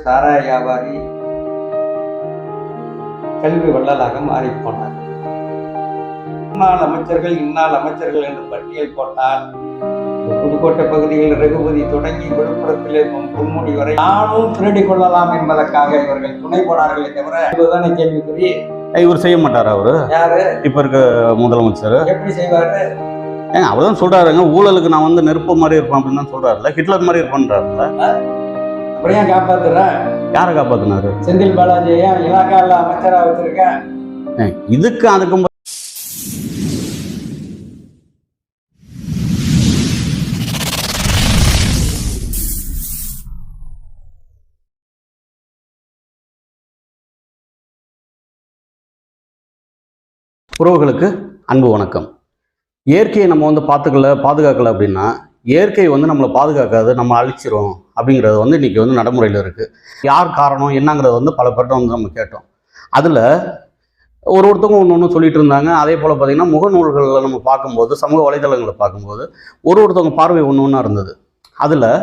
சாராய வியாபாரி கல்வி வள்ளலாக மாறி போனார் முன்னாள் அமைச்சர்கள் இந்நாள் அமைச்சர்கள் என்று பட்டியல் போட்டால் புதுக்கோட்டை பகுதியில் ரகுபதி தொடங்கி விழுப்புரத்திலே பொன்முடி வரை நானும் திருடிக் கொள்ளலாம் என்பதற்காக இவர்கள் துணை போனார்களே தவிர இதுதானே கேள்விக்குறி. இவர் செய்ய மாட்டாரா அவரு? யாரு? இப்ப இருக்க முதலமைச்சர்? எப்படி செய்வாரு? ஏங்க அவர் தான் சொல்றாருங்க ஊழலுக்கு நான் வந்து நெருப்பு மாதிரி இருப்பேன் அப்படின்னு தான் சொல்றாருல ஹிட்லர் மாதிரி இருப்பேன்றாருல அப்படியே காப்பாத்துறேன் யாரை காப்பாத்தினாரு? செந்தில் பாலாஜியை இலாக்கால அமைச்சரா வச்சிருக்கேன் ஏங்க, இதுக்கு அதுக்கும் உறவுகளுக்கு அன்பு வணக்கம். இயற்கையை நம்ம வந்து பார்த்துக்கல பாதுகாக்கல அப்படின்னா இயற்கை வந்து நம்மளை பாதுகாக்காது நம்ம அழிச்சிரும் அப்படிங்கிறது வந்து இன்றைக்கி வந்து நடைமுறையில் இருக்குது யார் காரணம் என்னங்கிறது வந்து பல பேர்ட்ட வந்து நம்ம கேட்டோம். அதில் ஒரு ஒருத்தவங்க ஒன்று ஒன்று சொல்லிட்டு இருந்தாங்க. அதே போல் பார்த்திங்கன்னா முகநூல்களில் நம்ம பார்க்கும்போது சமூக வலைதளங்களை பார்க்கும்போது ஒரு ஒருத்தவங்க பார்வை ஒன்று ஒன்றா இருந்தது. அதில்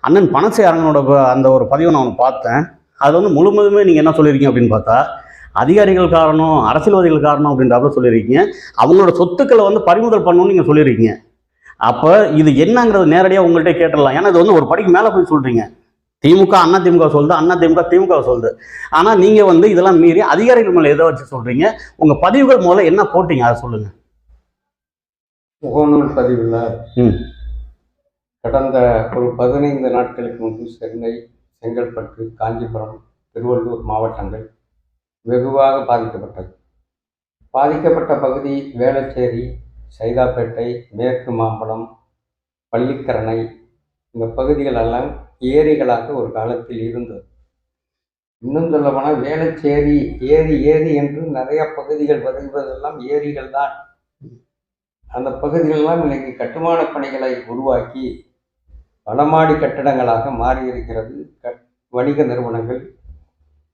அண்ணன் பணசே அரங்கனோட ப- அந்த ஒரு பதிவை நான் ஒன்று பார்த்தேன். அது வந்து முழுமதுமே நீங்கள் என்ன சொல்லியிருக்கீங்க அப்படின்னு பார்த்தா அதிகாரிகள் காரணம் அரசியல்வாதிகள் காரணம் அப்படின்றப்ப சொல்லியிருக்கீங்க. அவங்களோட சொத்துக்களை வந்து பறிமுதல் பண்ணணும்னு நீங்கள் சொல்லியிருக்கீங்க. அப்போ இது என்னங்கிறது நேரடியாக உங்கள்கிட்ட கேட்டுடலாம். ஏன்னா இது வந்து ஒரு படிக்கு மேலே போய் சொல்கிறீங்க திமுக அண்ணா திமுக சொல்லுது அண்ணா திமுக திமுக சொல்லுது. ஆனால் நீங்கள் வந்து இதெல்லாம் மீறி அதிகாரிகள் மேலே எதை வச்சு சொல்கிறீங்க உங்கள் பதிவுகள் முதல்ல என்ன போட்டீங்க? அதை சொல்லுங்கள் முகநூல் பதிவில் ம். கடந்த ஒரு பதினைந்து நாட்களுக்கு முன்பு சென்னை செங்கல்பட்டு காஞ்சிபுரம் திருவள்ளூர் மாவட்டங்கள் வெகுவாக பாதிக்கப்பட்டது. பாதிக்கப்பட்ட பகுதி வேளச்சேரி சைதாப்பேட்டை மேற்கு மாம்பலம் பள்ளிக்கரணை இந்த பகுதிகள் எல்லாம் ஏரிகளாக ஒரு காலத்தில் இருந்தது. இன்னும் சொல்லப்போனால் வேளச்சேரி ஏரி ஏரி என்று நிறைய பகுதிகள் வருவதெல்லாம் ஏரிகள் தான். அந்த பகுதிகளெல்லாம் இன்னைக்கு கட்டுமான பணிகளை உருவாக்கி வடமாடி கட்டடங்களாக மாறியிருக்கிறது. க வணிக நிறுவனங்கள்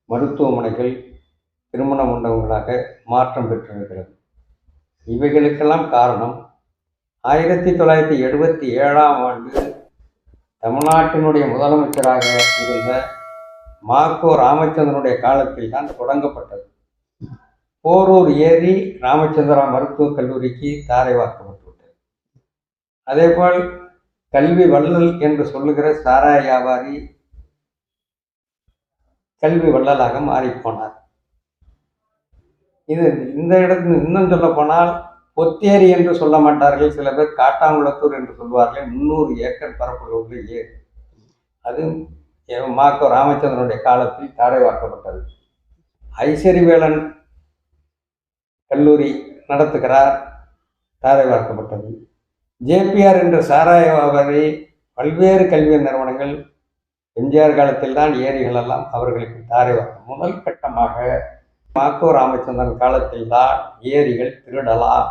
மருத்துவமனைகள் திருமண மண்டபங்களாக மாற்றம் பெற்றிருக்கிறது. இவைகளுக்கெல்லாம் காரணம் ஆயிரத்தி தொள்ளாயிரத்தி எழுபத்தி ஏழாம் ஆண்டு தமிழ்நாட்டினுடைய முதலமைச்சராக இருந்த மாக்கோ ராமச்சந்திரனுடைய காலத்தில் தான் தொடங்கப்பட்டது. போரூர் ஏரி ராமச்சந்திரா மருத்துவக் கல்லூரிக்கு தாரை வார்க்கப்பட்டுவிட்டது. அதேபோல் கல்வி வள்ளல் என்று சொல்லுகிற சாராய வியாபாரி கல்வி வள்ளலாக மாறிப்போனார் இது இந்த இடத்துல இன்னும் சொல்ல போனால் பொத்தேரி என்று சொல்ல மாட்டார்கள். சில பேர் காட்டாங்குளத்தூர் என்று சொல்வார்கள். முந்நூறு ஏக்கர் பரப்புள்ள உள்ள ஏரி அது எ- மாக்கோ ராமச்சந்திரனுடைய காலத்தில் தாரை வார்க்கப்பட்டது ஐஸ்வரிவேலன் கல்லூரி நடத்துகிறார். தாரை பார்க்கப்பட்டது ஜேபிஆர் என்ற சாராய வியாபாரி பல்வேறு கல்வி நிறுவனங்கள் எம்ஜிஆர் காலத்தில் தான் ஏரிகள் எல்லாம் அவர்களுக்கு தாரை வார்க்கும் முதல் கட்டமாக மாக்கோ ராமச்சந்திரன் காலத்தில் தான் ஏரிகள் திருடலாம்.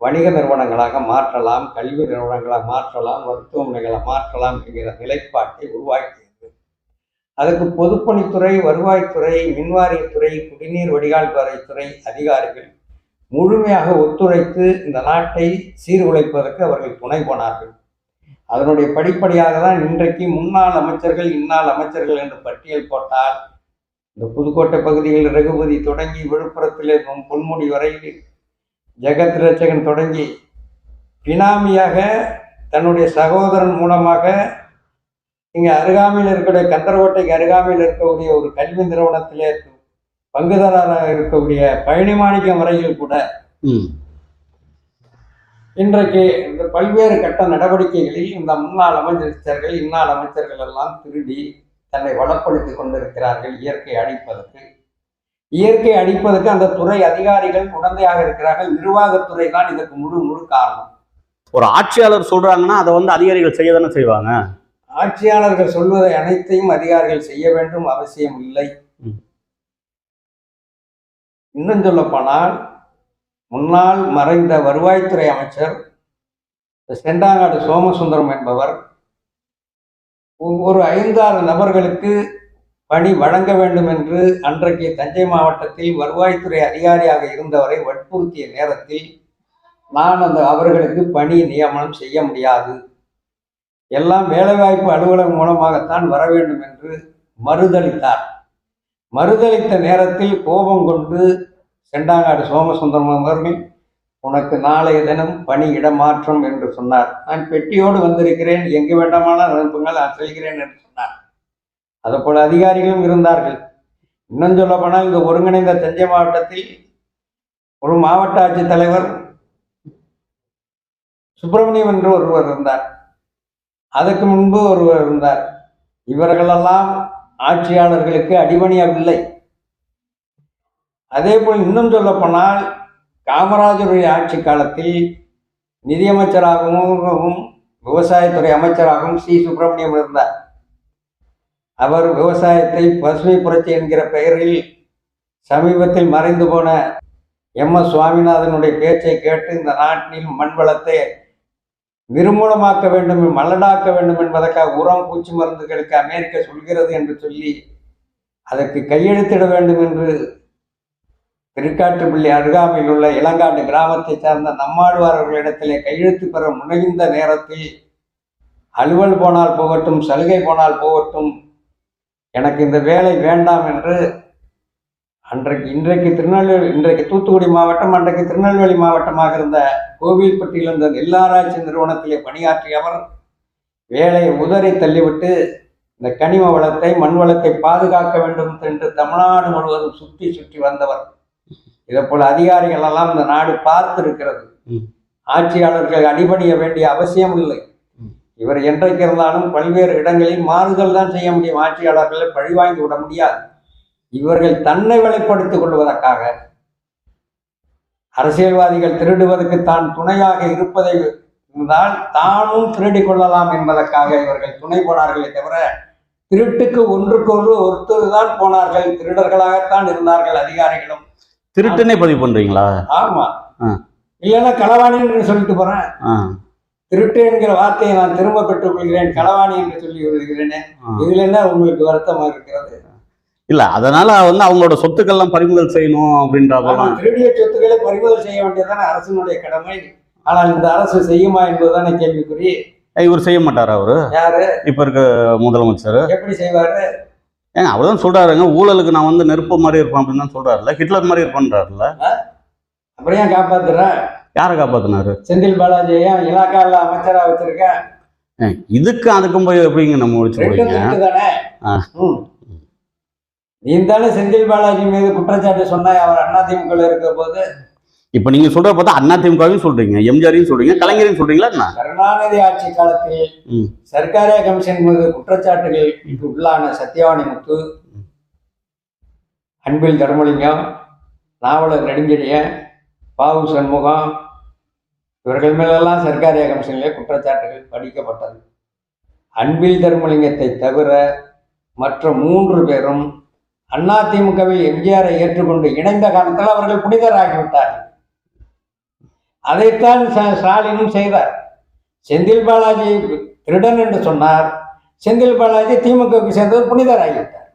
வணிக நிறுவனங்களாக மாற்றலாம் கல்வி நிறுவனங்களாக மாற்றலாம் மருத்துவமனைகளை மாற்றலாம் என்கிற நிலைப்பாட்டை உருவாக்கியது. அதுக்கு பொதுப்பணித்துறை வருவாய்த்துறை மின்வாரியத்துறை குடிநீர் வடிகால் துறை அதிகாரிகள் முழுமையாக ஒத்துழைத்து இந்த நாட்டை சீர்குலைப்பதற்கு அவர்கள் துணை போனார்கள். அதனுடைய படிப்படியாக தான் இன்றைக்கு முன்னாள் அமைச்சர்கள் இந்நாள் அமைச்சர்கள் என்று பட்டியல் போட்டால் இந்த புதுக்கோட்டை பகுதியில் ரகுபதி தொடங்கி விழுப்புரத்திலே பொன்- பொன்முடி வரையில் ஜெகத் ரட்சகன் தொடங்கி பினாமியாக தன்னுடைய சகோதரன் மூலமாக இங்கே அருகாமையில் இருக்கக்கூடிய கந்தர்கோட்டைக்கு அருகாமையில் இருக்கக்கூடிய ஒரு கல்வி நிறுவனத்திலே பங்குதாரராக இருக்கக்கூடிய பழனிமாணிக்கம் வரையில் கூட இன்றைக்கு இந்த பல்வேறு கட்ட நடவடிக்கைகளில் இந்த முன்னாள் அமைச்சர்கள் இந்நாள் அமைச்சர்கள் எல்லாம் திருடி தன்னை வளப்படுத்திக் கொண்டிருக்கிறார்கள் இயற்கை அழிப்பதற்கு இயற்கை அழிப்பதற்கு அந்த துறை அதிகாரிகள் உடந்தையாக இருக்கிறார்கள். நிர்வாகத்துறை தான் இதற்கு முழு முழு காரணம். ஒரு ஆட்சியாளர் சொல்றாங்கன்னா அதை வந்து அதிகாரிகள் செய்ய தானே செய்வாங்க? ஆட்சியாளர்கள் சொல்வதை அனைத்தையும் அதிகாரிகள் செய்ய வேண்டும் அவசியம் இல்லை. இன்னும் சொல்ல போனால் முன்னாள் மறைந்த வருவாய்த்துறை அமைச்சர் செண்டாங்காடு சோமசுந்தரம் என்பவர் ஒரு ஐந்தாறு நபர்களுக்கு பணி வழங்க வேண்டும் என்று அன்றைக்கு தஞ்சை மாவட்டத்தில் வருவாய்த்துறை அதிகாரியாக இருந்தவரை வற்புறுத்திய நேரத்தில் நான் அந்த அவர்களுக்கு பணி நியமனம் செய்ய முடியாது. எல்லாம் வேலைவாய்ப்பு அலுவலகம் மூலமாகத்தான் வர வேண்டும் என்று மறுதளித்தார். மறுதளித்த நேரத்தில் கோபம் கொண்டு செண்டாங்காடு சோமசுந்தரம் அவர்கள் உனக்கு நாளைய தினம் பணி இடமாற்றம் என்று சொன்னார். நான் பெட்டியோடு வந்திருக்கிறேன். எங்கு வேண்டாமானால் அனுப்புங்கள் நான் செல்கிறேன் என்று சொன்னார். அதுபோல அதிகாரிகளும் இருந்தார்கள். இன்னும் சொல்ல போனால் இந்த ஒருங்கிணைந்த தஞ்சை மாவட்டத்தில் ஒரு மாவட்ட ஆட்சித்தலைவர் சுப்பிரமணியம் என்று ஒருவர் இருந்தார். அதற்கு முன்பு ஒருவர் இருந்தார். இவர்களெல்லாம் ஆட்சியாளர்களுக்கு அடிபணியவில்லை. அதே போல் இன்னும் சொல்ல போனால் காமராஜருடைய ஆட்சி காலத்தில் நிதியமைச்சராகவும் விவசாயத்துறை அமைச்சராகவும் சி. சுப்பிரமணியம் இருந்தார். அவர் விவசாயத்தை பசுமை புரட்சி என்கிற பெயரில் சமீபத்தில் மறைந்து போன எம். எஸ். சுவாமிநாதனுடைய பேச்சை கேட்டு இந்த நாட்டில் மண் வளத்தை நிர்மூலமாக்க வேண்டும் மலடாக்க வேண்டும் என்பதற்காக உரம் பூச்சி மருந்துகளுக்கு அமெரிக்கா சொல்கிறது என்று சொல்லி அதற்கு கையெழுத்திட வேண்டும் என்று திருக்காட்டுப்பள்ளி அருகாமையில் உள்ள இளங்காட்டு கிராமத்தை சார்ந்த நம்மாழ்வாரர்களிடத்திலே கையெழுத்து பெற முனைந்த நேரத்தில் அலுவல் போனால் போகட்டும் சலுகை போனால் போகட்டும் எனக்கு இந்த வேலை வேண்டாம் என்று அன்றைக்கு இன்றைக்கு திருநெல்வேலி இன்றைக்கு தூத்துக்குடி மாவட்டம் அன்றைக்கு திருநெல்வேலி மாவட்டமாக இருந்த கோவில்பட்டியில் இருந்த நெல்லாராய்ச்சி நிறுவனத்திலே பணியாற்றியவர் வேலையை உதறி தள்ளிவிட்டு இந்த கனிம வளத்தை மண் வளத்தை பாதுகாக்க வேண்டும் என்று தமிழ்நாடு முழுவதும் சுற்றி சுற்றி வந்தவர். இதை போல அதிகாரிகள் எல்லாம் இந்த நாடு பார்த்திருக்கிறது. ஆட்சியாளர்கள் அடிபணிய வேண்டிய அவசியம் இல்லை. இவர் என்றைக்கு இருந்தாலும் பல்வேறு இடங்களில் மாறுதல் தான் செய்ய முடியும். ஆட்சியாளர்களை பழிவாங்கி விட முடியாது. இவர்கள் தன்னை வெளிப்படுத்திக் கொள்வதற்காக அரசியல்வாதிகள் திருடுவதற்கு தான் துணையாக இருப்பதை இருந்தால் தானும் திருடிக் கொள்ளலாம் என்பதற்காக இவர்கள் துணை போனார்களே தவிர திருட்டுக்கு ஒன்றுக்கொன்று ஒருத்தர் தான் போனார்கள். திருடர்களாகத்தான் இருந்தார்கள் அதிகாரிகளும். திருட்டுன்னே பதிவு பண்றீங்களா? ஆமா. இல்லைன்னா களவாணி என்று சொல்லிட்டு போறேன். திருட்டு என்கிற வார்த்தையை நான் திரும்ப பெற்றுக் கொள்கிறேன். களவாணி என்று சொல்லி வருகிறேனே. இதுல என்ன உங்களுக்கு வருத்தமா இருக்கிறது? இல்ல அதனால வந்து அவங்களோட சொத்துக்கள்லாம் பறிமுதல் செய்யணும் அப்படின்றப்பெல்லாம் திருடிய சொத்துக்களை பறிமுதல் செய்ய வேண்டியதுதானே அரசினுடைய கடமை. ஆனால் இந்த அரசு செய்யுமா என்பதுதானே கேள்விக்குறி. இவர் செய்ய மாட்டாரா அவரு? யாரு? இப்ப இருக்க முதலமைச்சர். எப்படி செய்வாரு? ஏங்க அவர் தான் சொல்றாருங்க ஊழலுக்கு நான் வந்து நெருப்பு மாதிரி இருப்பேன் அப்படின்னு தான் சொல்றாருல்ல ஹிட்லர் மாதிரி இருப்பேன்றாருல்ல. அப்புறம் ஏன் காப்பாத்துற? யாரை காப்பாத்தினாரு? செந்தில் பாலாஜியை இலாக்கால அமைச்சரா வச்சிருக்க? ஏங்க, இதுக்கு அதுக்கும் போய் எப்படிங்க நம்ம முடிச்சு. நீ தானே செந்தில் பாலாஜி மீது குற்றச்சாட்டு சொன்னாய்? அவர் அதிமுக இருக்க போது? இப்ப நீங்க சொல்ற பார்த்தா அண்ணா திமுகவையும் சொல்றீங்க எம்ஜிஆரையும் சொல்றீங்க கலைஞரையும் சொல்றீங்களா என்ன? கருணாநிதி ஆட்சி காலத்தில். சர்க்காரிய கமிஷன் மீது குற்றச்சாட்டுகளுக்கு உள்ளான சத்யவாணி முத்து அன்பில் தர்மலிங்கம் நாவலர் நெடுஞ்செழியன் பாவு சண்முகம் இவர்கள் மேலெல்லாம் சர்க்காரிய கமிஷனிலே குற்றச்சாட்டுகள் படிக்கப்பட்டது. அன்பில் தர்மலிங்கத்தை தவிர மற்ற மூன்று பேரும் அதிமுகவில் எம்ஜிஆரை ஏற்றுக்கொண்டு இணைந்த காலத்தில் அவர்கள் புனிதராகிவிட்டார்கள். அதைத்தான் ஸ்டாலினும் செய்தார் செந்தில் பாலாஜி திருடன் என்று சொன்னார். செந்தில் பாலாஜி திமுகவுக்கு சேர்ந்தவர் புனிதராகிவிட்டார்.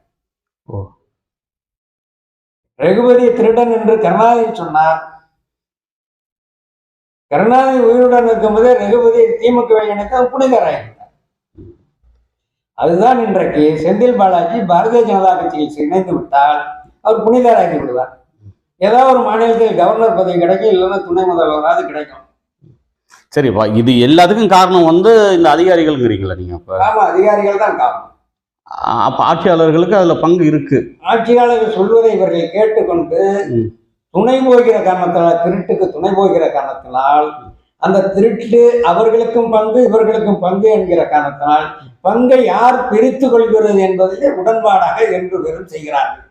ஓ. ரகுபதி திருடன் என்று கருணாநிதி சொன்னார். கருணாநிதி உயிருடன் இருக்கும்போதே ரகுபதி திமுகவை இணைத்து அவர் புனிதராகிவிட்டார். அதுதான் இன்றைக்கு செந்தில் பாலாஜி பாரதிய ஜனதா கட்சியில் இணைந்து விட்டால் அவர் புனிதராகி விடுவார். ஏதாவது ஒரு மாநிலத்தில் கவர்னர் பதவி கிடைக்கும் இல்லைன்னா துணை முதல்வராவது கிடைக்கும். சரிப்பா இது எல்லாத்துக்கும் காரணம் வந்து இந்த அதிகாரிகள்ங்கிறீங்களா நீங்க அப்ப. ஆமா அதிகாரிகள் தான் காரணம். அப்ப ஆட்சியாளர்களுக்கு அதுல பங்கு இருக்கு. ஆட்சியாளர்கள் சொல்வதை இவர்கள் கேட்டுக்கொண்டு. துணை போகிற காரணத்தினால் திருட்டுக்கு துணை போகிற காரணத்தினால் அந்த திருட்டு அவர்களுக்கும் பங்கு இவர்களுக்கும் பங்கு என்கிற காரணத்தினால் பங்கை யார் பிரித்து கொள்கிறது என்பதிலே உடன்பாடாக என்று வெறும் செய்கிறார்கள்.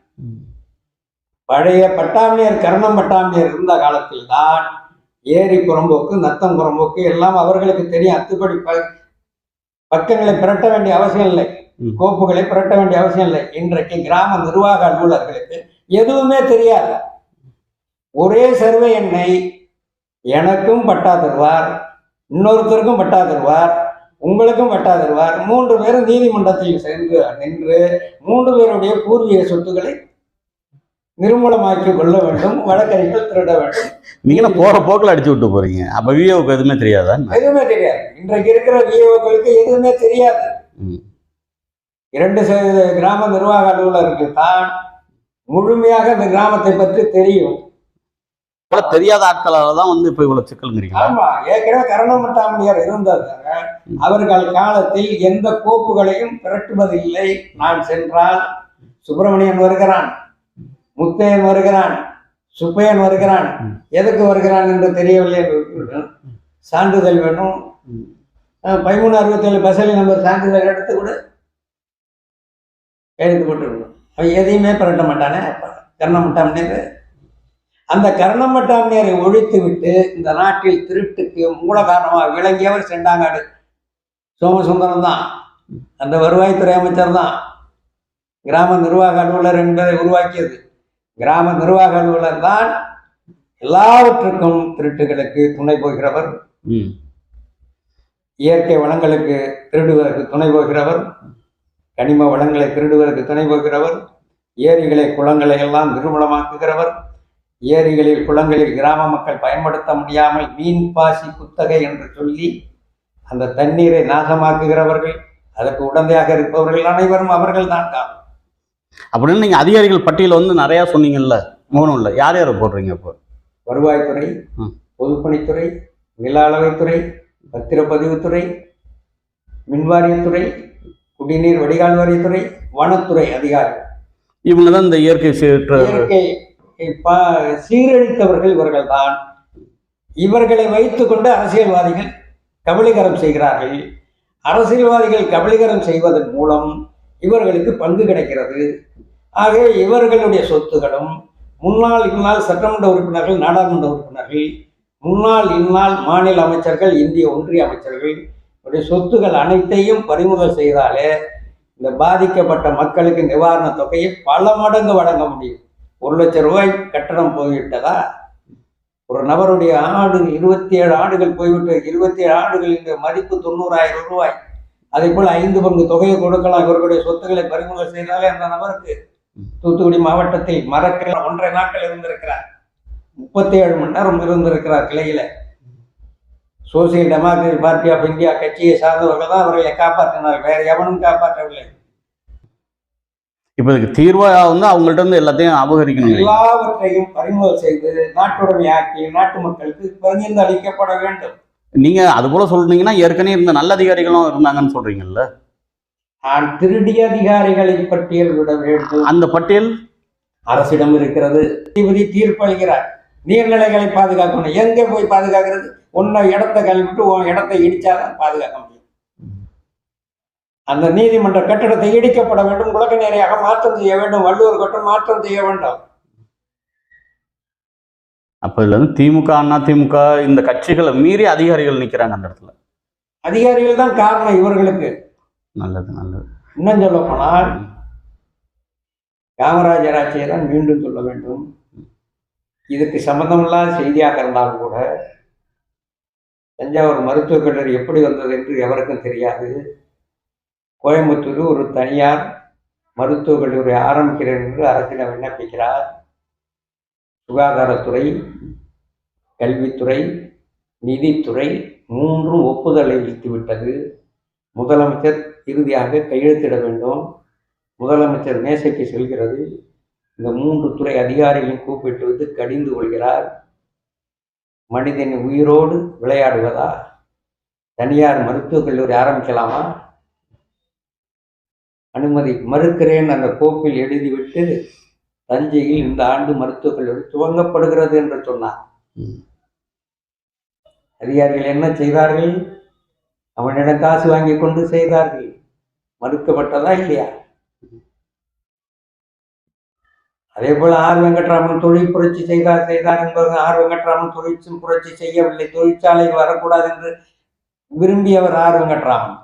பழைய பட்டாமியர் கர்ணம் பட்டாமியர் இருந்த காலத்தில் தான் ஏரி புறம்போக்கு நத்தம் புறம்போக்கு எல்லாம் அவர்களுக்கு தெரியும். அத்துப்படி ப பக்கங்களை புரட்ட வேண்டிய அவசியம் இல்லை. கோப்புகளை புரட்ட வேண்டிய அவசியம் இல்லை. இன்றைக்கு கிராம நிர்வாக அலுவலர்களுக்கு எதுவுமே தெரியாது ஒரே சர்வே எண்ணை எனக்கும் பட்டா தருவார் இன்னொருத்தருக்கும் பட்டா தருவார் உங்களுக்கும் பட்டா தருவார். மூன்று பேரும் நீதிமன்றத்தில் சென்று நின்று மூன்று பேருடைய பூர்வீக சொத்துக்களை நிர்மூலமாக்கி கொள்ள வேண்டும் வழக்கறிஞர்கள் திருட வேண்டும். நீங்க போற போக்கில் அடிச்சு விட்டு போறீங்க. அப்ப விஓக்கு எதுவுமே தெரியாதா? எதுவுமே தெரியாது. இன்றைக்கு இருக்கிற விஓக்களுக்கு எதுவுமே தெரியாது. இரண்டு கிராம நிர்வாக அலுவலருக்கு தான் முழுமையாக இந்த கிராமத்தை பற்றி தெரியும். போல தெரியாத ஆட்களால தான் வந்து இப்ப இவ்வளவு சிக்கல்ங்கிறீங்களா? ஆமா. ஏற்கனவே கரணமட்டாமணியார் இருந்ததாக அவர்கள் காலத்தில் எந்த கோப்புகளையும் திரட்டுவதில்லை நான் சென்றால் சுப்பிரமணியன் வருகிறான். முத்தையன் வருகிறான் சுப்பையன் வருகிறான். எதுக்கு வருகிறான் என்று தெரியவில்லை. சான்றிதழ் வேணும். பதிமூணு அறுபத்தேழு பசலி நம்பர் சான்றிதழ் எடுத்து கூட. எழுத்து போட்டு அவன் எதையுமே பரட்ட மாட்டானே. கர்ணமட்டாமணியர் அந்த கர்ணமட்டாமணியரை ஒழித்து விட்டு இந்த நாட்டில் திருட்டுக்கு மூல காரணமாக விளங்கியவர் செண்டாங்காடு சோமசுந்தரம் தான். அந்த வருவாய்த்துறை அமைச்சர் தான். கிராம நிர்வாக அலுவலர் என்பதை உருவாக்கியது. கிராம நிர்வாக அலுவலர் தான் எல்லாவற்றுக்கும் திருட்டுகளுக்கு துணை போகிறவர். இயற்கை வளங்களுக்கு திருடுவதற்கு துணை போகிறவர். கனிம வளங்களை திருடுவதற்கு துணை போகிறவர். ஏரிகளை குளங்களை எல்லாம் நிர்மூலமாக்குகிறவர். ஏரிகளில் குளங்களில் கிராம மக்கள் பயன்படுத்த முடியாமல் மீன் பாசி குத்தகை என்று சொல்லி அந்த தண்ணீரை நாசமாக்குகிறவர்கள் அதற்கு உடந்தையாக இருப்பவர்கள் அனைவரும் அவர்கள் தான். காரணம் அப்படின்னு நீங்க அதிகாரிகள் பட்டியல வந்து நிறைய சொன்னீங்கல்ல மூணும் இல்ல யார் யாரை போடுறீங்க இப்போ? வருவாய்த்துறை. பொதுப்பணித்துறை நில அளவைத்துறை பத்திரப்பதிவுத்துறை மின்வாரியத்துறை குடிநீர் வடிகால் வாரியத்துறை வனத்துறை அதிகாரி. இவங்க தான் இந்த இயற்கை சீற்ற சீரழித்தவர்கள் இவர்கள்தான். இவர்களை வைத்துக்கொண்டு அரசியல்வாதிகள் கபலீகரம் செய்கிறார்கள். அரசியல்வாதிகள் கபலீகரம் செய்வதன் மூலம் இவர்களுக்கு பங்கு கிடைக்கிறது. ஆகவே இவர்களுடைய சொத்துகளும் முன்னாள் இந்நாள் சட்டமன்ற உறுப்பினர்கள் நாடாளுமன்ற உறுப்பினர்கள் முன்னாள் இந்நாள் மாநில அமைச்சர்கள் இந்திய ஒன்றிய அமைச்சர்கள் இவருடைய சொத்துகள் அனைத்தையும் பறிமுதல் செய்தாலே இந்த பாதிக்கப்பட்ட மக்களுக்கு நிவாரணத் தொகையை பல மடங்கு வழங்க முடியும். ஒரு லட்சம் ரூபாய் கட்டணம் போய்விட்டதா? ஒரு நபருடைய ஆடு இருபத்தி ஏழு ஆடுகள் போய்விட்டு இருபத்தி ஏழு ஆடுகளின் மதிப்பு தொண்ணூறாயிரம் ரூபாய். அதே போல் ஐந்து பங்கு தொகையை கொடுக்கலாம். இவர்களுடைய சொத்துக்களை பறிமுதல் செய்தாலே அந்த நபருக்கு தூத்துக்குடி மாவட்டத்தில் மறக்கிற ஒன்றரை நாட்கள் இருந்திருக்கிறார். முப்பத்தி ஏழு மணி நேரம் இருந்திருக்கிறார் கிளையில. Social democratic party of India கட்சியை சார்ந்தவர்கள் தான் அவர்களை காப்பாற்றினார் வேற எவனும் காப்பாற்றவில்லை. இப்ப இதுக்கு தீர்வா வந்து அவங்கள்ட்ட இருந்து எல்லாத்தையும் அபகரிக்கணும் எல்லாவற்றையும் பறிமுதல் செய்து நாட்டுடைமையாக்கி நாட்டு மக்களுக்கு பகிர்ந்து அளிக்கப்பட வேண்டும். நீங்க அது போல சொல்றீங்கன்னா ஏற்கனவே இருந்த நல்ல அதிகாரிகளும் இருந்தாங்கன்னு சொல்றீங்கல்ல? நான் திருடிய அதிகாரிகளை பட்டியல் விட வேண்டும். அந்த பட்டியல்? அரசிடம் இருக்கிறது. நீதிபதி தீர்ப்பளிக்கிறார். நீர்நிலைகளை பாதுகாக்கணும். எங்க போய் பாதுகாக்கிறது? உன்னை இடத்தை கழுவிட்டு உன் இடத்தை இடிச்சாதான் பாதுகாக்க முடியும். அந்த நீதிமன்ற கட்டடத்தை இடிக்கப்பட வேண்டும். உலக நேரையாக மாற்றம் செய்ய வேண்டும். வள்ளுவர் கட்டம் மாற்றம் செய்ய வேண்டும். அப்ப இதுல வந்து திமுக அண்ணா திமுக இந்த கட்சிகளை மீறி அதிகாரிகள் நிக்கிறாங்க அந்த இடத்துல. அதிகாரிகள் தான் காரணம் இவர்களுக்கு. நல்லது நல்லது. இன்னும் சொல்ல போனால் காமராஜர் ஆட்சியை தான் மீண்டும் சொல்ல வேண்டும். இதுக்கு சம்பந்தமில்லாத செய்தியாக இருந்தாலும் கூட தஞ்சாவூர் மருத்துவக் கல்லூரி எப்படி வந்தது என்று எவருக்கும் தெரியாது. கோயம்புத்தூர் ஒரு தனியார் மருத்துவக் கல்லூரி ஆரம்பிக்கிறேன் என்று அரசிடம் விண்ணப்பிக்கிறார். சுகாதாரத்துறை கல்வித்துறை நிதித்துறை மூன்றும் ஒப்புதலை அளித்துவிட்டது. முதலமைச்சர் இறுதியாக கையெழுத்திட வேண்டும். முதலமைச்சர் மேசைக்கு செல்கிறது. இந்த மூன்று துறை அதிகாரிகளையும் கூப்பிட்டு வந்து கடிந்து கொள்கிறார். மனிதன் உயிரோடு விளையாடுவதா? தனியார் மருத்துவக் கல்லூரி ஆரம்பிக்கலாமா? அனுமதி மறுக்கிறேன். அந்த கோப்பில் எழுதிவிட்டு தஞ்சையில் இந்த ஆண்டு மருத்துவக் கல்லூரி துவங்கப்படுகிறது என்று சொன்னார். அதிகாரிகள் என்ன செய்தார்கள் அவனிடம் காசு வாங்கி கொண்டு செய்தார்கள் மறுக்கப்பட்டதா இல்லையா? அதே போல ஆர் வெங்கட்ராமன் தொழில் புரட்சி செய்தார் செய்தார் என்பது ஆர் வெங்கட்ராமன் தொழிற்சும் புரட்சி செய்யவில்லை. தொழிற்சாலை வரக்கூடாது என்று விரும்பியவர் ஆர் வெங்கட்ராமன்.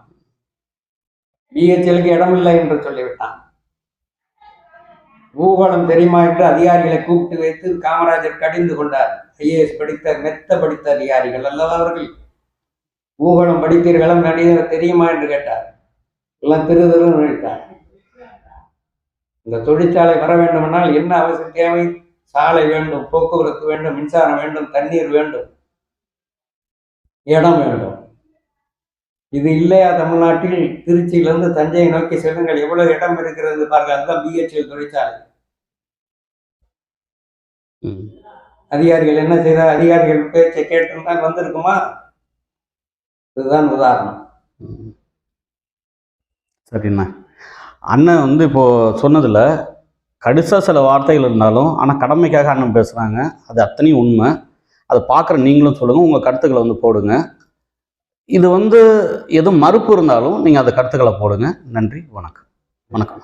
பிஹெச்எலுக்கு இடமில்லை என்று சொல்லிவிட்டான். பூகோளம் தெரியுமா என்று அதிகாரிகளை கூப்பிட்டு வைத்து காமராஜர் கடிந்து கொண்டார். ஐஏஎஸ் படித்த மெத்த படித்த அதிகாரிகள் அல்லவா அவர்கள்? பூகோளம் படித்தீர்களா நடிகர் தெரியுமா என்று கேட்டார். எல்லாம் திரு நினைத்தார். இந்த தொழிற்சாலை வர வேண்டுமென்றால் என்ன அவசியம் தேவை? சாலை வேண்டும் போக்குவரத்து வேண்டும் மின்சாரம் வேண்டும் தண்ணீர் வேண்டும். இடம் வேண்டும். இது இல்லையா தமிழ்நாட்டில்? திருச்சியிலிருந்து தஞ்சையை நோக்கி செல்லுங்கள். எவ்வளவு இடம் இருக்கிறது பாருங்கள். அதுதான் பிஹெச்எல் தொழிற்சாலை. அதிகாரிகள் என்ன செய்தார்? அதிகாரிகள் பேச்சை கேட்டிருந்தால் வந்திருக்குமா? இதுதான் உதாரணம். சரிண்ணா. அண்ணன் வந்து இப்போ சொன்னதில் கடிசா சில வார்த்தைகள் இருந்தாலும் ஆனால் கடமைக்காக அண்ணன் பேசுகிறாங்க அது அத்தனையும் உண்மை. அதை பார்க்குற நீங்களும் சொல்லுங்கள் உங்கள் கருத்துக்களை வந்து போடுங்க. இது வந்து எதுவும் மறுப்பு இருந்தாலும் நீங்கள் அந்த கருத்துக்களை போடுங்க. நன்றி வணக்கம். வணக்கம்.